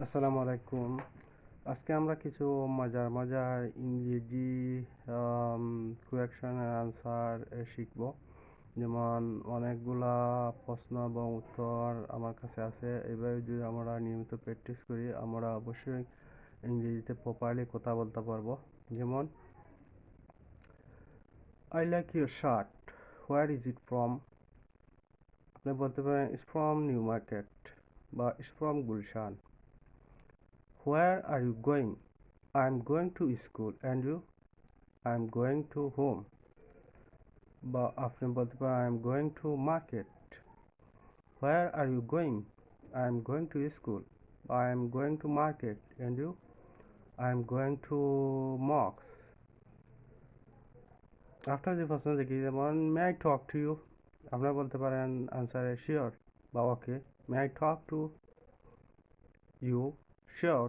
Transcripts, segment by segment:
আসসালামু আলাইকুম। আজকে আমরা কিছু মজার মজার ইংরেজি কোয়েকশন অ্যান্সার শিখব। যেমন অনেকগুলা প্রশ্ন এবং উত্তর আমার কাছে আছে। এভাবে যদি আমরা নিয়মিত প্র্যাকটিস করি, আমরা অবশ্যই ইংরেজিতে প্রপারলি কথা বলতে পারব। যেমন I like your shirt where is it from আপনি বলতে পারেন ইস ফ্রম নিউ মার্কেট বা is from Gulshan Where are you going? I'm going to school. And you? I'm going to home. বা আপনি বলতে পারেন I'm going to market. Where are you going? I'm going to school. I'm going to market. And you? I'm going to mosque. After the প্রশ্ন দেখি যেমন may I talk to you আপনারা বলতে পারেন আনসারে শিওর বা okay may I talk to you sure?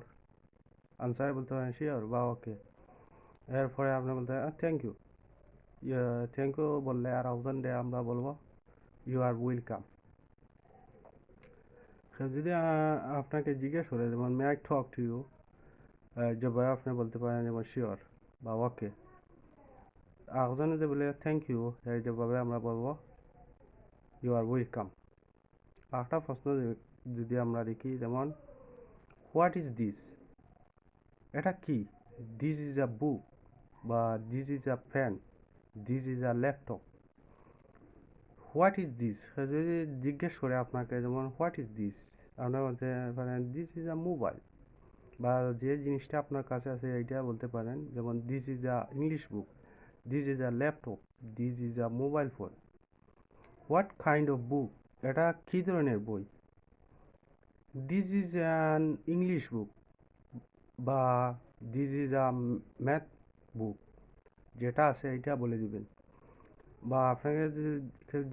Answer বলতে পারেন শিওর বা ওকে এরপরে আপনি বলতে পারেন থ্যাংক ইউ থ্যাংক ইউ বললে আর অপশন ডে আমরা বলব ইউ আর ওয়েলকাম যদি আপনাকে জিজ্ঞেস করে, যেমন may I talk to you যেভাবে আপনি বলতে পারেন যেমন শিওর বা ওকে আরেকজন যদি বলে থ্যাংক ইউ যেভাবে আমরা বলব ইউ আর ওয়েলকাম আরেকটা প্রশ্ন যদি আমরা দেখি, যেমন হোয়াট ইজ দিস? এটা কি? দিস ইজ আ বুক বা this is a fan, this is a laptop. What is this? যদি জিজ্ঞেস করে আপনাকে, যেমন, হোয়াট ইজ দিস? আপনার বলতে পারেন দিস ইজ আ মোবাইল বা যে জিনিসটা আপনার কাছে আছে, এইটা বলতে পারেন, যেমন, this is a English book, this is a laptop, this is a mobile phone. What kind of book? এটা কী ধরনের বই? This is an English book বা this is a math book যেটা আছে এইটা বলে দিবেন। বা আপনাকে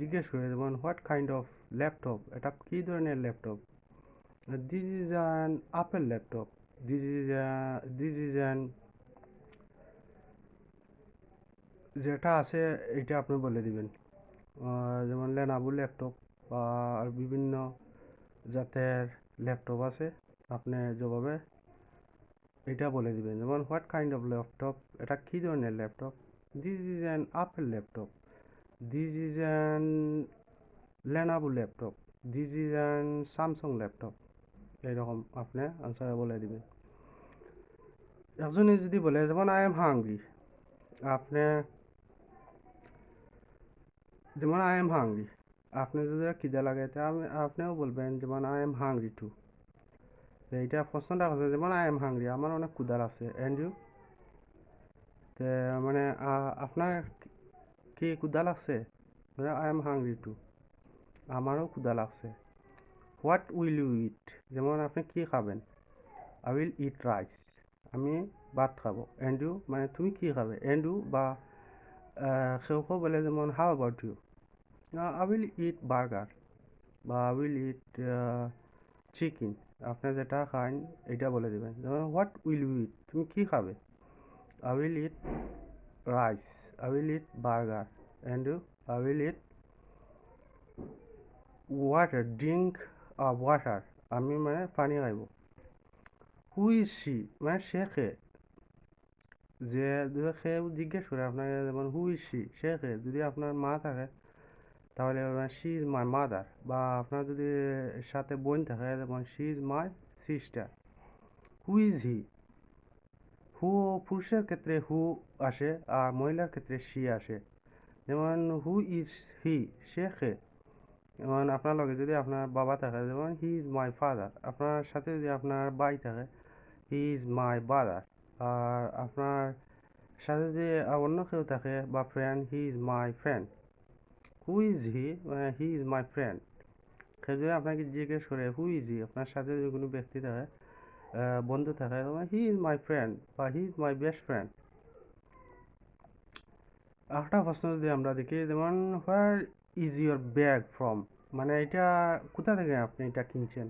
জিজ্ঞেস করে দেবেন হোয়াট কাইন্ড অফ ল্যাপটপ এটা কী ধরনের laptop this is an Apple laptop this is this is an যেটা আছে এটা আপনি বলে দিবেন। যেমন লেনাবো ল্যাপটপ বা বিভিন্ন জাতের ল্যাপটপ আছে, আপনি যেভাবে এটা বলে দিবেন। যেমন হোয়াট কাইন্ড অফ ল্যাপটপ এটা কী ধরনের laptop this is an Apple laptop this is an Lenovo laptop this is an Samsung laptop এইরকম আপনি আনসারে বলে দিবেন। একজনে যদি বলে, যেমন আই এম হাংরি আপনি, যেমন আই এম হাংরি আপনি যদি খিদে লাগে আমি- আপনিও বলবেন যেমন আই এম হাংরি টু এইটা প্রশ্নটা হচ্ছে যেমন আই এম হাংরি আমার অনেক ক্ষুধা আছে। অ্যান্ড ইউ তে মানে আপনার কি- কি আছে আই এম হাংরি টু আমারও ক্ষুধা লাগছে। হোয়াট উইল ইউ ইট যেমন, আপনি কি খাবেন? আই উইল ইট রাইস আমি ভাত খাব। অ্যান্ড ইউ মানে তুমি কি খাবে? অ্যান্ড ইউ বা কেউ কেউ বলে যেমন how about you I will eat burger বা আই উইল ইট চিকেন আপনি যেটা খান এটা বলে দেবেন যেমন হোয়াট উইল ইউ ইট তুমি কি খাবে I will eat rice I will eat burger and I will eat water drink water আমি মানে পানি খাইব হু ইজ শি মানে সে খে যে সে জিজ্ঞেস করে আপনাকে যেমন হু ইজ শি সে খে যদি আপনার মা থাকে তাহলে শি ইজ মাই মাদার বা আপনার যদি সাথে বোন থাকে যেমন she is my sister who is he who পুরুষের ক্ষেত্রে হু আসে আর মহিলার ক্ষেত্রে শি আসে। যেমন হু ইজ হি সে খে যেমন আপনার লগে যদি আপনার বাবা থাকে, যেমন হি ইজ মাই ফাদার আপনার সাথে যদি আপনার বাই থাকে হি ইজ মাই ব্রাদার আর আপনার সাথে যদি অন্য কেউ থাকে বা friend he is my friend who is he he is my friend কেউ যদি আপনাকে জিজ্ঞেস করে হু ইজ হি আপনার সাথে যদি কোনো ব্যক্তি থাকে বন্ধু থাকে হি ইজ মাই ফ্রেন্ড বা he is my best friend একটা প্রশ্ন যদি আমরা দেখি, যেমন where is your bag from মানে এটা কোথা থেকে আপনি এটা কিনছেন?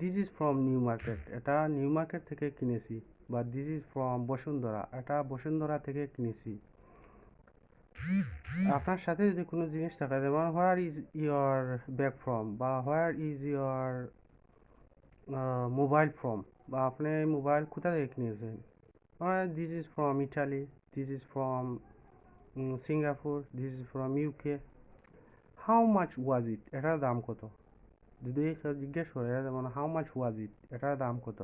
This is from new market এটা নিউ মার্কেট থেকে কিনেছি, বা দিস ইজ ফ্রম বসুন্ধরা। এটা বসুন্ধরা থেকে কিনেছি। আপনার সাথে যদি কোনো জিনিস থাকে, যেমন where is your bag from বা where is your mobile from বা আপনি মোবাইল কোথা থেকে কিনেছেন? This is from Italy this is from Singapore this is from UK how much was it এটার দাম কত? যদি জিজ্ঞেস করে, যেমন হাউ মাচ ওয়াজ ইট এটার দাম কত?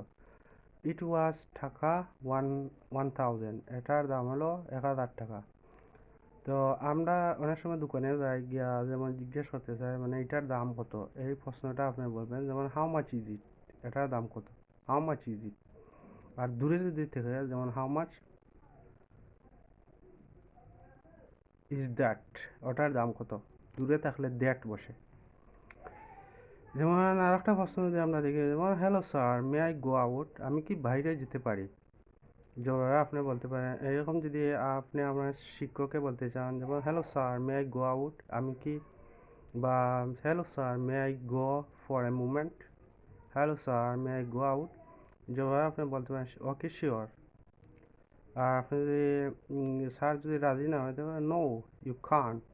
ইট ওয়াজ টাকা ওয়ান ওয়ান থাউজেন্ড এটার দাম হলো এক হাজার টাকা। তো আমরা অনেক সময় দোকানে যাই গিয়া যেমন জিজ্ঞেস করতে চাই মানে এটার দাম কত? এই প্রশ্নটা আপনি বলবেন, যেমন হাউ মাচ ইজ ইট এটার দাম কত? হাউ মাচ ইজ ইট আর দূরে যদি থেকে যেমন হাউ মাচ ইজ দ্যাট ওটার দাম কত? দূরে থাকলে দ্যাট বসে। যেমন আর একটা প্রশ্ন যদি আমরা দেখি, যেমন hello sir may I go out আমি কি বাইরে যেতে পারি? যেভাবে আপনি বলতে পারেন, এরকম যদি আপনি আপনার শিক্ষককে বলতে চান, যেমন hello sir may I go out আমি কি, বা hello sir may I go for a moment hello sir may I go out যেভাবে আপনি বলতে পারেন ওকে শিওর আর আপনি যদি স্যার যদি রাজি না হয় তাহলে নো ইউ কান্ট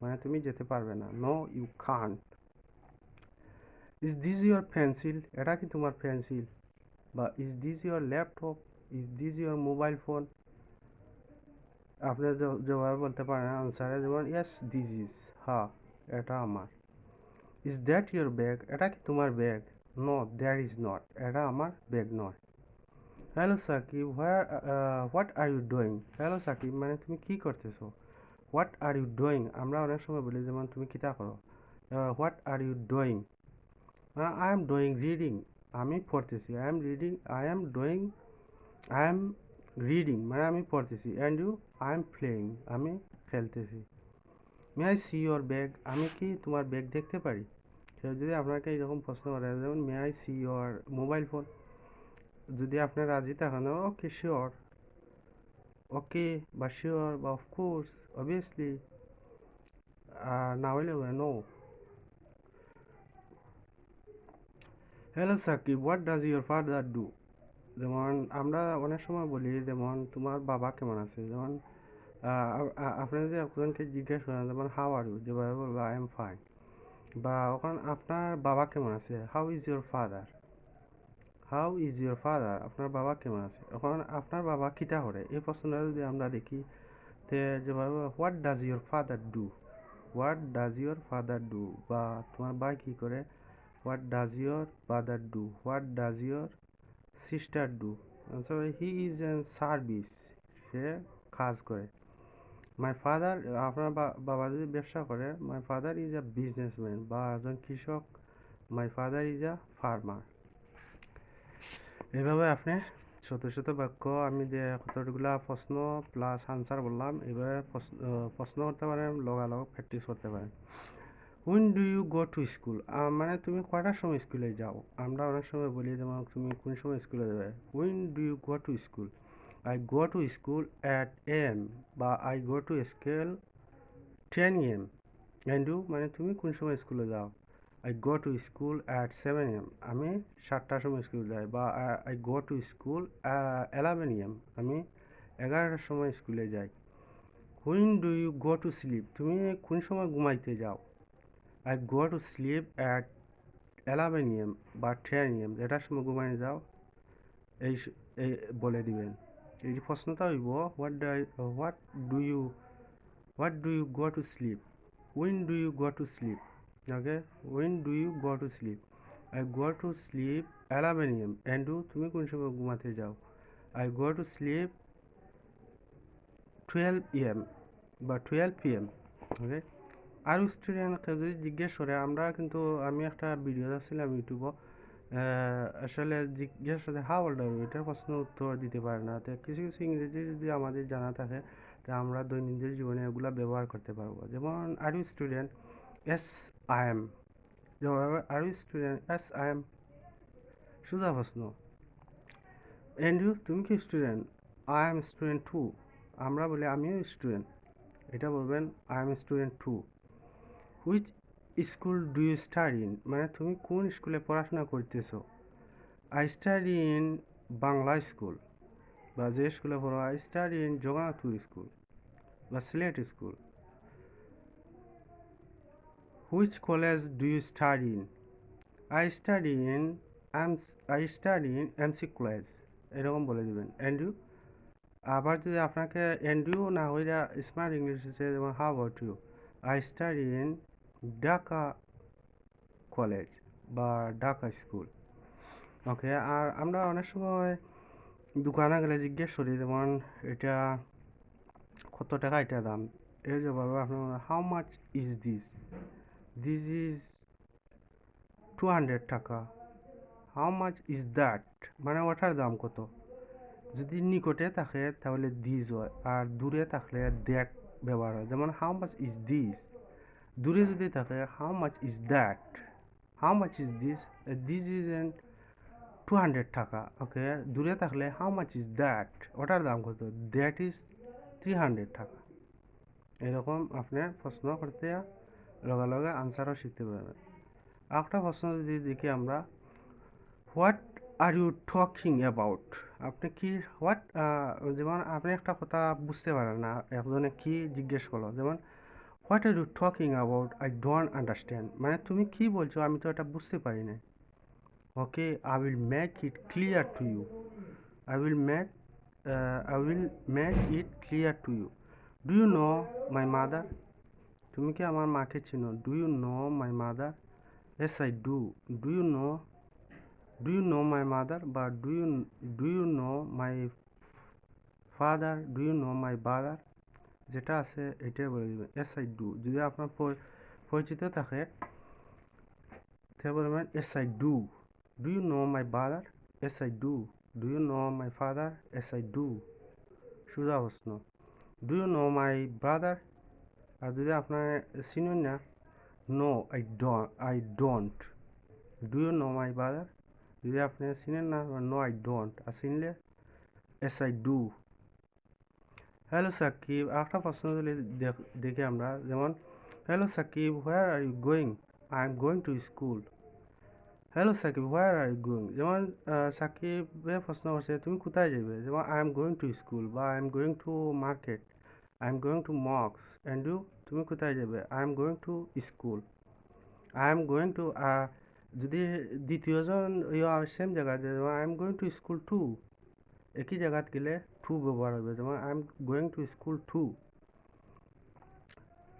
মানে তুমি যেতে পারবে না no you can't is this your pencil এটা কি তোমার পেন্সিল বা is this your laptop is this your mobile phone আপনি যেভাবে বলতে পারেন আনসারে যেমন ইয়েস দিস ইজ হ্যাঁ এটা আমার। ইজ দ্যাট ইউর ব্যাগ এটা কি তোমার bag no that is not এটা আমার ব্যাগ নয়। Hello Sakib where what are you doing hello Sakib মানে তুমি কি করতেছো? হোয়াট আর ইউ ডুইং আমরা অনেক সময় বলি, যেমন তুমি কিতা করো what are you doing I am doing reading আমি পড়তেছি। I am reading I am doing I am reading মানে আমি পড়তেছি and you I am playing আমি খেলতেছি। May I see your bag আমি কি তোমার ব্যাগ দেখতে পারি? কেউ যদি আপনাকে এরকম প্রশ্ন করে, যেমন may I see your mobile phone যদি আপনি রাজি থাকেন ওকে শিওর ওকে বা শিওর বা অফকোর্স অবভিয়াসলি আর না হইলে no hello Sakib what does your father do যেমন আমরা অনেক সময় বলি, যেমন তোমার বাবা কেমন আছে? যেমন আপনি যদি একজনকে জিজ্ঞেস করেন, যেমন হাউ আর ইউ যেভাবে বলব আই এম ফাইন বা ওখানে, আপনার বাবা কেমন আছে? How is your father how is your father আপনার বাবা কেমন আছে? এখন আপনার বাবা কিতা করে? এই প্রশ্নটা যদি আমরা দেখি, তে যেভাবে what does your father do what does your father do বা তোমার ভাই কী করে? What does your father do what does your sister do he is an service সে কাজ করে। মাই ফাদার আপনার বাবা যদি ব্যবসা করে my father is a businessman বা একজন কৃষক my father is a farmer এইভাবে আপনি শত শত বাক্য আমি যে কতগুলা প্রশ্ন প্লাস আনসার বললাম এইভাবে প্রশ্ন করতে পারেন, লগালগ প্র্যাকটিস করতে পারেন। When do you go to school মানে তুমি কয়টার সময় স্কুলে যাও? আমরা অনেক সময় বলি যেমন তুমি কোন সময় স্কুলে যাবে? When do you go to school I go to school at am বা I go to school ten am and you মানে তুমি কোন সময় স্কুলে যাও? I go to school at seven am আমি সাতটার সময় স্কুলে যাই বা I go to school eleven am আমি এগারোটার সময় স্কুলে যাই। When do you go to sleep তুমি কোন সময় ঘুমাইতে যাও? I go to sleep at am বা এম এটার সময় ঘুমাই যাও, এই এই বলে দিবেন। এই প্রশ্নটা হইব what do what do you what do you go to sleep when do you go to sleep do you go to sleep? I go to sleep 11 am and you তুমি কোন সময় ঘুমাতে যাও? I go to sleep 12 am বা twelve 12 pm okay আর স্টুডেন্টকে যদি জিজ্ঞেস করে, আমরা কিন্তু, আমি একটা ভিডিও দেখছিলাম ইউটিউবে আসলে জিজ্ঞেস করে হাউ ওল্ড আর এটার প্রশ্ন উত্তর দিতে পারে না। তো কিছু কিছু ইংরেজি যদি আমাদের জানা থাকে, তা আমরা দৈনন্দিন জীবনে এগুলো ব্যবহার করতে পারব। যেমন are you student yes I am যেভাবে are you student yes I am সোজা প্রশ্ন। এন্ড ইউ তুমি কি student I am student too আমরা বলি আমিও স্টুডেন্ট এটা বলবেন I am student too which school do you study in মানে তুমি কোন স্কুলে পড়াশোনা করতেছো? I study in Bangla school বা যে স্কুলে পড়ো I study in Jagannathpur school বা Sylhet school Which college do you study in I study in I I study in MC college এরকম বলে দিবেন। অ্যান্ড ইউ আবার যদি আপনাকে অ্যান্ড ইউ না হইরা স্মার্ট ইংলিশ যেমন how about you I study in Dhaka college বা ঢাকা স্কুল ওকে আর আমরা অনেক সময় দোকানে গেলে জিজ্ঞেস করি, যেমন এটা কত টাকা এটা দাম? এর জবাবে আপনার how much is this this is two hundred টাকা। হাউ মাচ ইজ দ্যাট মানে ওটার দাম কত? যদি নিকটে থাকে, তাহলে দিস হয়, আর দূরে থাকলে দ্যাট ব্যবহার হয়। যেমন হাউ মাচ ইজ দিস দূরে যদি থাকে how much is that how much is this this is an two hundred টাকা ওকে দূরে থাকলে হাউ মাচ ইজ দ্যাট ওটার দাম কত? দ্যাট ইজ থ্রি হান্ড্রেড টাকা এরকম আপনি প্রশ্ন করতে লগে লগে আনসারও শিখতে পারবেন। একটা প্রশ্ন যদি দেখি আমরা what are you talking about আপনি কি হোয়াট যেমন আপনি একটা কথা বুঝতে পারেন না, একজনে কি জিজ্ঞেস করল? যেমন what are you talking about? I don't understand. মানে তুমি কি বলছো? আমি তো এটা বুঝতে পারি না okay, I will make it clear to you. I will make I will make it clear to you. Do you know my mother? তুমি কি আমার মাকে চিনো? Do you know my mother? Yes I do. Do you know, do you know my mother? বা do you do you know my father? Do you know my brother যেটা আছে এটাই বলে দেবেন। এস আই ডু যদি আপনার পরিচিত থাকে, তাহলে বলবেন yes I do do you know my brother yes I do do you know my father yes I do সোজা প্রশ্ন। Do you know my brother আর যদি আপনার চিনুন না no I don't I don't do you know my brother যদি আপনি চিনেন না নো আই ডোন্ট আর চিনলে yes I do hello Sakib একটা প্রশ্ন যদি দেখি আমরা। যেমন hello Sakib where are you going I am going to school hello Sakib where are you going যেমন সাকিবে প্রশ্ন করছে, তুমি কোথায় যাবে? যেমন I am going to school বা I am going to market I am going to mocks and you তুমি কোথায় যাবে? I am going to school I am going to যদি দ্বিতীয়জন সেম যেমন I am going to school too একই জায়গাত গেলে টু ব্যবহার হবে যেমন I am going to school too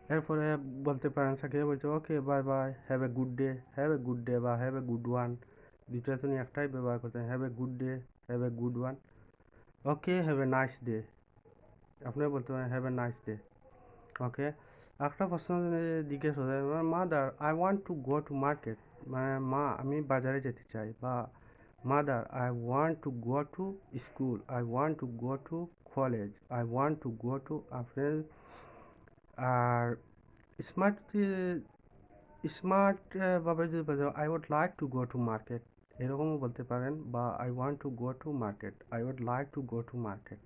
এরপরে বলতে পারেন সাকিব বলছে okay bye bye have a good day have a good day বা হ্যাভ এ গুড ওয়ান দুইটা তুমি একটাই ব্যবহার করতে have a good day have a good one okay have a nice day আপনি বলতে পারেন have a nice day okay একটা প্রশ্ন জিজ্ঞেস হতে mother I want to go to market মানে মা, আমি বাজারে যেতে চাই বা mother I want to go to school I want to go to college I want to go to আপনার আর স্মার্ট স্মার্ট ভাবে যদি বলতে I would like to go to market এরকমও বলতে পারেন, বা I want to go to market I would like to go to market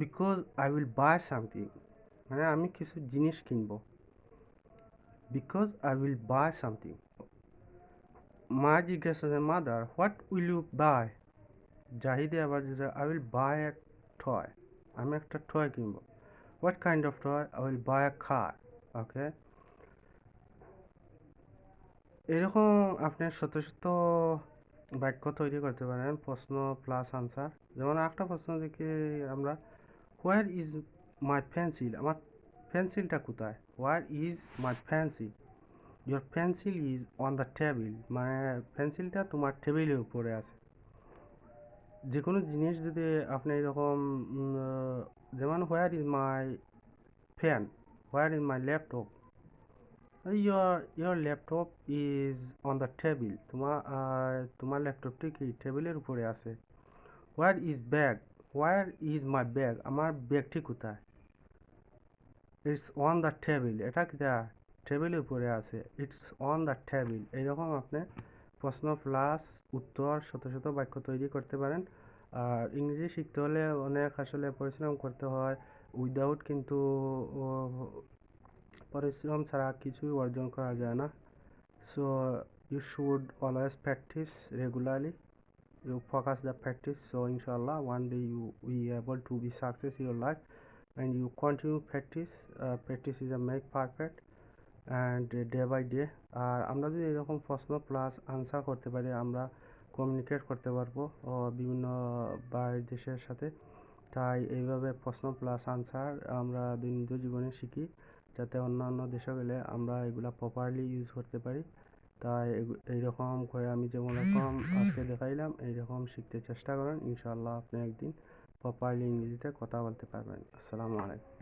because I will buy something মানে আমি কিছু জিনিস কিনবো। Because I will buy something মা জিজ্ঞাসা mother what will you buy জাহিদে আবার যে I will buy a toy আমি একটা টয় কিনবো। What kind of toy I will buy a car okay এরকম আপনি শত শত বাক্য তৈরি করতে পারেন, প্রশ্ন প্লাস আনসার যেমন একটা প্রশ্ন থেকে আমরা হোয়ার ইজ মাই পেন্সিল আমার পেন্সিলটা কোথায়? Where is my pencil your pencil is on the table মানে পেন্সিলটা তোমার টেবিলের উপরে আছে। যে কোনো জিনিস যদি আপনি এরকম যেমন where is my fan where is my laptop your your laptop is on the table তোমার তোমার ল্যাপটপটি কি টেবিলের উপরে আছে? Where is bag where is my bag আমার ব্যাগটি কোথায়? ইটস অন দ্য টেবিল এটা কিটা টেবিলের উপরে আছে। ইটস অন দ্য টেবিল এরকম আপনি প্রশ্ন প্লাস উত্তর শত শত বাক্য তৈরি করতে পারেন। আর ইংরেজি শিখতে হলে অনেক আসলে পরিশ্রম করতে হয়। উইদাউট কিন্তু পরিশ্রম ছাড়া কিছুই অর্জন করা যায় না। So you should always practice regularly you focus the practice. So inshallah one day you we able to be success in your life. And you continue practice. Uh, practice is a make perfect. And day by day আর আমরা যদি এরকম প্রশ্ন plus answer করতে পারি, আমরা communicate করতে পারব বিভিন্ন বাইরের দেশের সাথে। তাই এইভাবে প্রশ্ন প্লাস আনসার আমরা দৈনন্দিন জীবনে শিখি, যাতে অন্যান্য দেশে গেলে আমরা এগুলা প্রপারলি ইউজ করতে পারি। তাই এইরকম করে আমি যেমন রকম আজকে দেখাইলাম, এইরকম শিখতে চেষ্টা করেন। ইনশাআল্লাহ আপনি একদিন প্রপারলি ইংরেজিতে কথা বলতে পারবেন। আসসালামু আলাইকুম।